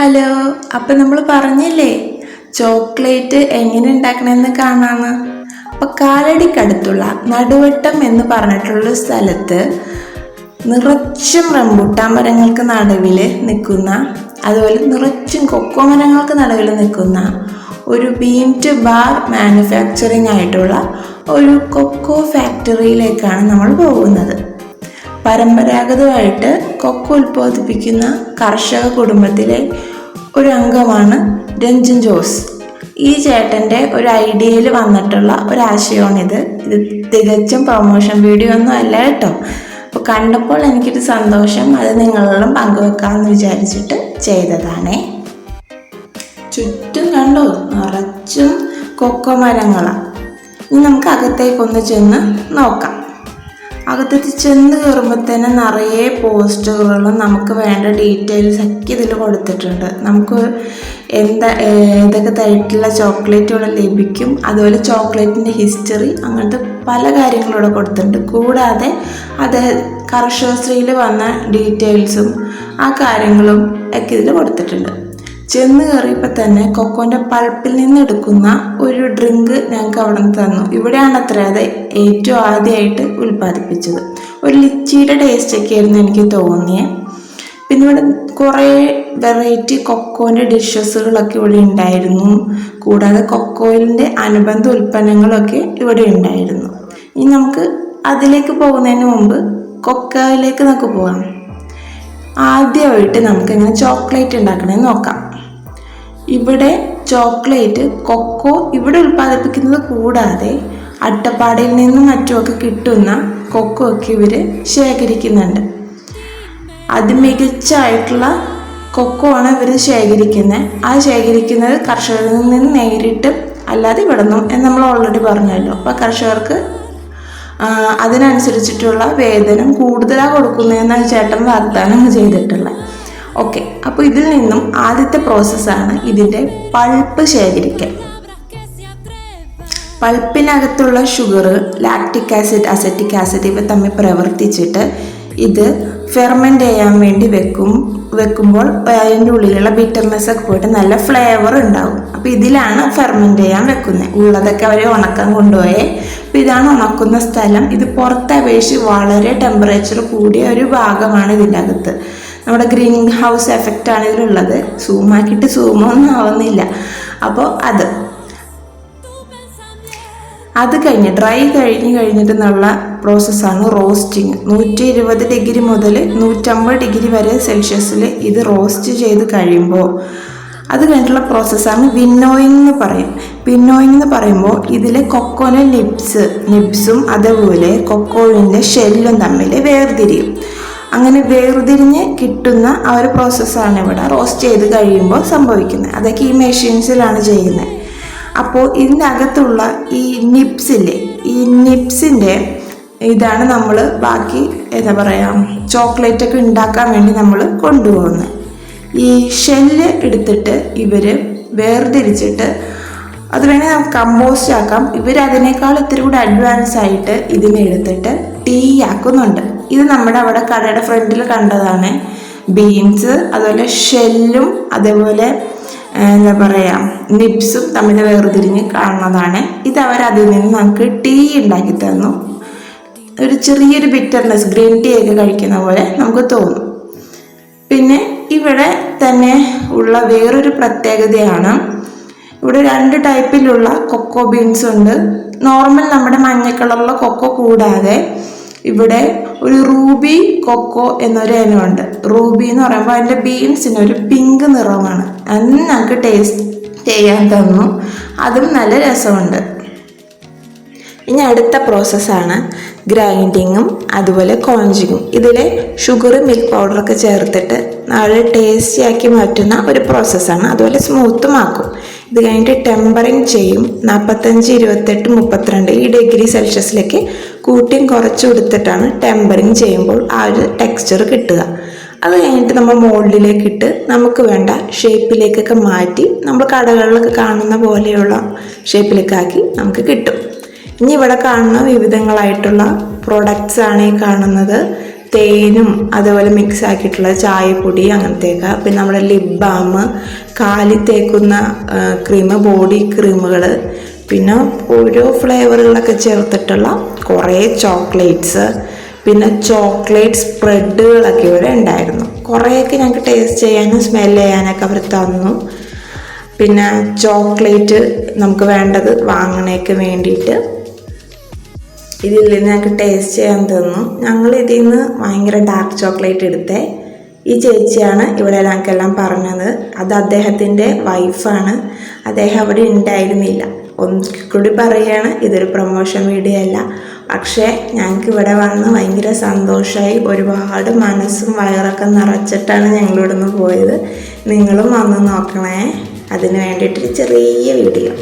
Hello അപ്പം നമ്മൾ പറഞ്ഞില്ലേ ചോക്ലേറ്റ് എങ്ങനെ ഉണ്ടാക്കണമെന്ന് കാണാമെന്ന് അപ്പം കാലടിക്കടുത്തുള്ള നടുവട്ടം എന്ന് പറഞ്ഞിട്ടുള്ള സ്ഥലത്ത് നിറച്ചും റംബൂട്ടാൻ മരങ്ങൾക്ക് നടുവിൽ നിൽക്കുന്ന അതുപോലെ നിറച്ചും കൊക്കോ മരങ്ങൾക്ക് നടുവിൽ നിൽക്കുന്ന ഒരു ബീം ടു ബാർ മാനുഫാക്ചറിങ് ആയിട്ടുള്ള ഒരു കൊക്കോ ഫാക്ടറിയിലേക്കാണ് നമ്മൾ പോകുന്നത്. പരമ്പരാഗതമായിട്ട് കൊക്കോ ഉൽപ്പാദിപ്പിക്കുന്ന കർഷക കുടുംബത്തിലെ ഒരു അംഗമാണ് രഞ്ജൻ ജോസ്. ഈ ചേട്ടന്റെ ഒരു ഐഡിയയിൽ വന്നിട്ടുള്ള ഒരു ആശയമാണിത് ഇത് തികച്ചും പ്രൊമോഷൻ വീഡിയോ ഒന്നും അല്ല കേട്ടോ. അപ്പോൾ കണ്ടപ്പോൾ എനിക്കൊരു സന്തോഷം അത് നിങ്ങളോടും പങ്കുവെക്കാമെന്ന് വിചാരിച്ചിട്ട് ചെയ്തതാണേ. ചുറ്റും കണ്ടോ? നിറച്ചും കൊക്കോ മരങ്ങളാണ് ഇനി നമുക്ക് അകത്തേക്കൊന്ന് ചെന്ന് നോക്കാം. അകത്തേക്ക് ചെന്ന് കയറുമ്പോൾ തന്നെ നിറയെ പോസ്റ്ററുകളും നമുക്ക് വേണ്ട ഡീറ്റെയിൽസ് ഒക്കെ ഇതിൽ കൊടുത്തിട്ടുണ്ട്. നമുക്ക് എന്താ ഏതൊക്കെ തരത്തിലുള്ള ചോക്ലേറ്റുകൾ ലഭിക്കും അതുപോലെ ചോക്ലേറ്റിന്റെ ഹിസ്റ്ററി അങ്ങനത്തെ പല കാര്യങ്ങളും ഇവിടെ കൊടുത്തിട്ടുണ്ട്. കൂടാതെ അത് കർഷകശ്രീയിൽ വന്ന ഡീറ്റെയിൽസും ആ കാര്യങ്ങളും ഒക്കെ ഇതിൽ കൊടുത്തിട്ടുണ്ട്. ചെന്ന് കയറിയപ്പോൾ തന്നെ കൊക്കോന്റെ പൾപ്പിൽ നിന്ന് എടുക്കുന്ന ഒരു ഡ്രിങ്ക് ഞങ്ങൾക്ക് അവിടെ നിന്ന് തന്നു. ഇവിടെയാണ് അത്ര അത് ഏറ്റവും ആദ്യമായിട്ട് ഉൽപ്പാദിപ്പിച്ചത്. ഒരു ലിച്ചിയുടെ ടേസ്റ്റ് ഒക്കെ ആയിരുന്നു എനിക്ക് തോന്നിയത് പിന്നെ ഇവിടെ കുറേ വെറൈറ്റി കൊക്കോന്റെ ഡിഷസുകളൊക്കെ ഇവിടെ ഉണ്ടായിരുന്നു. കൂടാതെ കൊക്കോയിലിന്റെ അനുബന്ധ ഉൽപ്പന്നങ്ങളൊക്കെ ഇവിടെ ഉണ്ടായിരുന്നു. ഇനി നമുക്ക് അതിലേക്ക് പോകുന്നതിന് മുമ്പ് കൊക്കോയിലേക്ക് നമുക്ക് പോകാം. ആദ്യമായിട്ട് നമുക്ക് എങ്ങനെ ചോക്ലേറ്റ് ഉണ്ടാക്കണമെന്ന് നോക്കാം. ഇവിടെ ചോക്ലേറ്റ് കൊക്കോ ഇവിടെ ഉൽപ്പാദിപ്പിക്കുന്നത് കൂടാതെ അട്ടപ്പാടിയിൽ നിന്നും മറ്റുമൊക്കെ കിട്ടുന്ന കൊക്കോ ഒക്കെ ഇവർ ശേഖരിക്കുന്നുണ്ട്. അതിമികച്ചായിട്ടുള്ള കൊക്കോ ആണ് ഇവർ ശേഖരിക്കുന്നത് ആ ശേഖരിക്കുന്നത് കർഷകരിൽ നിന്ന് നേരിട്ട് അല്ലാതെ ഇവിടെ നിന്നും എന്ന് നമ്മൾ ഓൾറെഡി പറഞ്ഞല്ലോ. അപ്പോൾ കർഷകർക്ക് അതിനനുസരിച്ചിട്ടുള്ള വേതനം കൂടുതലാണ് കൊടുക്കുന്നതെന്നാണ് ചേട്ടൻ വാഗ്ദാനം ചെയ്തിട്ടുള്ളത്. ഓക്കെ അപ്പോൾ ഇതിൽ നിന്നും ആദ്യത്തെ പ്രോസസ്സാണ് ഇതിന്റെ പൾപ്പ് ശേഖരിക്കൽ. പൾപ്പിനകത്തുള്ള sugar lactic acid acetic acid ഇവ തമ്മിൽ പ്രവർത്തിച്ചിട്ട് ഇത് ഫെർമെന്റ് ചെയ്യാൻ വേണ്ടി വെക്കും വെക്കുമ്പോൾ അതിന്റെ ഉള്ളിലുള്ള ബിറ്റർനെസ് ഒക്കെ പോയിട്ട് നല്ല ഫ്ലേവർ ഉണ്ടാവും. അപ്പോൾ ഇതിലാണ് ഫെർമെന്റ് ചെയ്യാൻ വെക്കുന്നത് ഉള്ളതൊക്കെ അവർ ഉണക്കാൻ കൊണ്ടുപോയേ. അപ്പോൾ ഇതാണ് ഉണക്കുന്ന സ്ഥലം. ഇത് പുറത്തെ അപേക്ഷിച്ച് വളരെ ടെമ്പറേച്ചർ കൂടിയ ഒരു ഭാഗമാണ് ഇതിന്റെ അകത്ത്. നമ്മുടെ ഗ്രീൻ ഹൗസ് എഫക്റ്റ് ആണ് ഇതിലുള്ളത്. സൂമാക്കിയിട്ട് സൂമൊന്നും ആവുന്നില്ല. അപ്പോൾ അത്. അത് കഴിഞ്ഞ് ഡ്രൈ കഴിഞ്ഞ് കഴിഞ്ഞിട്ടുള്ള പ്രോസസ്സാണ് റോസ്റ്റിങ് നൂറ്റി ഇരുപത് ഡിഗ്രി മുതൽ നൂറ്റമ്പത് ഡിഗ്രി വരെ സെൽഷ്യസിൽ ഇത് റോസ്റ്റ് ചെയ്ത് കഴിയുമ്പോൾ അത് കഴിഞ്ഞിട്ടുള്ള പ്രോസസ്സാണ് വിന്നോയിങ് എന്ന് പറയും. വിന്നോയിങ് എന്ന് പറയുമ്പോൾ ഇതിൽ കൊക്കോനെ നിബ്സ് നിബ്സും അതേപോലെ കൊക്കോവിന്റെ ഷെല്ലും തമ്മിൽ വേർതിരിയും. അങ്ങനെ വേർതിരിഞ്ഞ് കിട്ടുന്ന ആ ഒരു പ്രോസസ്സാണ് ഇവിടെ റോസ്റ്റ് ചെയ്ത് കഴിയുമ്പോൾ സംഭവിക്കുന്നത്. അതൊക്കെ ഈ മെഷീൻസിലാണ് ചെയ്യുന്നത്. അപ്പോൾ ഇതിന്റെ അകത്തുള്ള ഈ നിപ്സിന്റെ ഈ നിപ്സിന്റെ ഇതാണ് നമ്മൾ ബാക്കി എന്താ പറയുക ചോക്ലേറ്റ് ഒക്കെ ഉണ്ടാക്കാൻ വേണ്ടി നമ്മൾ കൊണ്ടുപോകുന്നത്. ഈ ഷെല്ല് എടുത്തിട്ട് ഇവർ വേർതിരിച്ചിട്ട് അത് നമുക്ക് കമ്പോസ്റ്റ് ആക്കാം. ഇവർ അതിനേക്കാൾ ഇത്തിരി കൂടി അഡ്വാൻസ് ആയിട്ട് ഇതിനെ എടുത്തിട്ട് ടീ ആക്കുന്നുണ്ട് ഇത് നമ്മുടെ അവിടെ കടയുടെ ഫ്രണ്ടിൽ കണ്ടതാണ്. ബീൻസ് അതുപോലെ ഷെല്ലും അതേപോലെ എന്താ പറയുക നിപ്സും തമ്മിൽ വേർതിരിഞ്ഞ് കാണുന്നതാണ്. ഇത് അവർ അതിൽ നിന്ന് നമുക്ക് ടീ ഉണ്ടാക്കി തന്നു. ഒരു ചെറിയൊരു ബിറ്റർനെസ് ഗ്രീൻ ടീ ഒക്കെ കഴിക്കുന്ന പോലെ നമുക്ക് തോന്നും. പിന്നെ ഇവിടെ തന്നെ ഉള്ള വേറൊരു പ്രത്യേകതയാണ് ഇവിടെ രണ്ട് ടൈപ്പിലുള്ള കൊക്കോ ബീൻസ് ഉണ്ട്. നോർമൽ നമ്മുടെ മഞ്ഞ കളറുള്ള കൊക്കോ കൂടാതെ ഇവിടെ ഒരു റൂബി കൊക്കോ എന്നൊരു ഇനമുണ്ട്. റൂബി എന്ന് പറയുമ്പോൾ അതിന്റെ ബീൻസിന് ഒരു പിങ്ക് നിറമാണ്. അന്ന് ഞങ്ങൾക്ക് ടേസ്റ്റ് ചെയ്യാൻ തന്നു. അതും നല്ല രസമുണ്ട്. ഇനി അടുത്ത പ്രോസസ്സാണ് ഗ്രൈൻഡിങ്ങും അതുപോലെ കോഞ്ചിങ്ങും ഇതിൽ ഷുഗർ മിൽക്ക് പൗഡറൊക്കെ ചേർത്തിട്ട് നല്ല ടേസ്റ്റിയാക്കി മാറ്റുന്ന ഒരു പ്രോസസ്സാണ് അതുപോലെ സ്മൂത്തും ആക്കും. ഇത് കഴിഞ്ഞിട്ട് ടെമ്പറിങ് ചെയ്യും. നാൽപ്പത്തഞ്ച് ഇരുപത്തെട്ട് മുപ്പത്തിരണ്ട് ഈ ഡിഗ്രി സെൽഷ്യസിലേക്ക് കൂട്ടിയും കുറച്ച് കൊടുത്തിട്ടാണ് ടെമ്പറിങ് ചെയ്യുമ്പോൾ ആ ഒരു ടെക്സ്ചർ കിട്ടുക. അത് കഴിഞ്ഞിട്ട് നമ്മൾ മോൾഡിലേക്ക് ഇട്ട് നമുക്ക് വേണ്ട ഷേപ്പിലേക്കൊക്കെ മാറ്റി നമ്മൾ കടകളിലൊക്കെ കാണുന്ന പോലെയുള്ള ഷേപ്പിലേക്കാക്കി നമുക്ക് കിട്ടും. ഇനി ഇവിടെ കാണുന്ന വിവിധങ്ങളായിട്ടുള്ള പ്രൊഡക്ട്സ് ആണ് ഈ കാണുന്നത്. തേനും അതേപോലെ മിക്സ് ആക്കിയിട്ടുള്ള ചായപ്പൊടി അങ്ങനത്തെയൊക്കെ. പിന്നെ നമ്മുടെ ലിപ് ബാം കാലിൽ തേക്കുന്ന ക്രീം ബോഡി ക്രീമുകൾ പിന്നെ ഓരോ ഫ്ലേവറുകളൊക്കെ ചേർത്തിട്ടുള്ള കുറേ ചോക്ലേറ്റ്സ് പിന്നെ ചോക്ലേറ്റ് സ്പ്രെഡുകളൊക്കെ ഇവിടെ ഉണ്ടായിരുന്നു. കുറേയൊക്കെ ഞങ്ങൾക്ക് ടേസ്റ്റ് ചെയ്യാനും സ്മെൽ ചെയ്യാനൊക്കെ അവർ തന്നു. പിന്നെ ചോക്ലേറ്റ് നമുക്ക് വേണ്ടത് വാങ്ങണേക്ക് വേണ്ടിയിട്ട് ഇതിൽ ഞങ്ങൾക്ക് ടേസ്റ്റ് ചെയ്യാൻ തന്നു. ഞങ്ങൾ ഇതിൽ നിന്ന് ഭയങ്കര ഡാർക്ക് ചോക്ലേറ്റ് എടുത്തേ. ഈ ചേച്ചിയാണ് ഇവിടെ ഞങ്ങൾക്കെല്ലാം പറഞ്ഞത്. അത് അദ്ദേഹത്തിന്റെ വൈഫാണ് അദ്ദേഹം അവിടെ ഉണ്ടായിരുന്നില്ല ഒന്നിൽ കൂടി പറയുകയാണ് ഇതൊരു പ്രൊമോഷൻ വീഡിയോ അല്ല. പക്ഷേ ഞങ്ങൾക്ക് ഇവിടെ വന്ന് ഭയങ്കര സന്തോഷമായി ഒരുപാട് മനസ്സും വയറൊക്കെ നിറച്ചിട്ടാണ് ഞങ്ങളിവിടെ നിന്ന് പോയത്. നിങ്ങളും വന്ന് നോക്കണേ. അതിന് വേണ്ടിയിട്ടൊരു ചെറിയ വീഡിയോ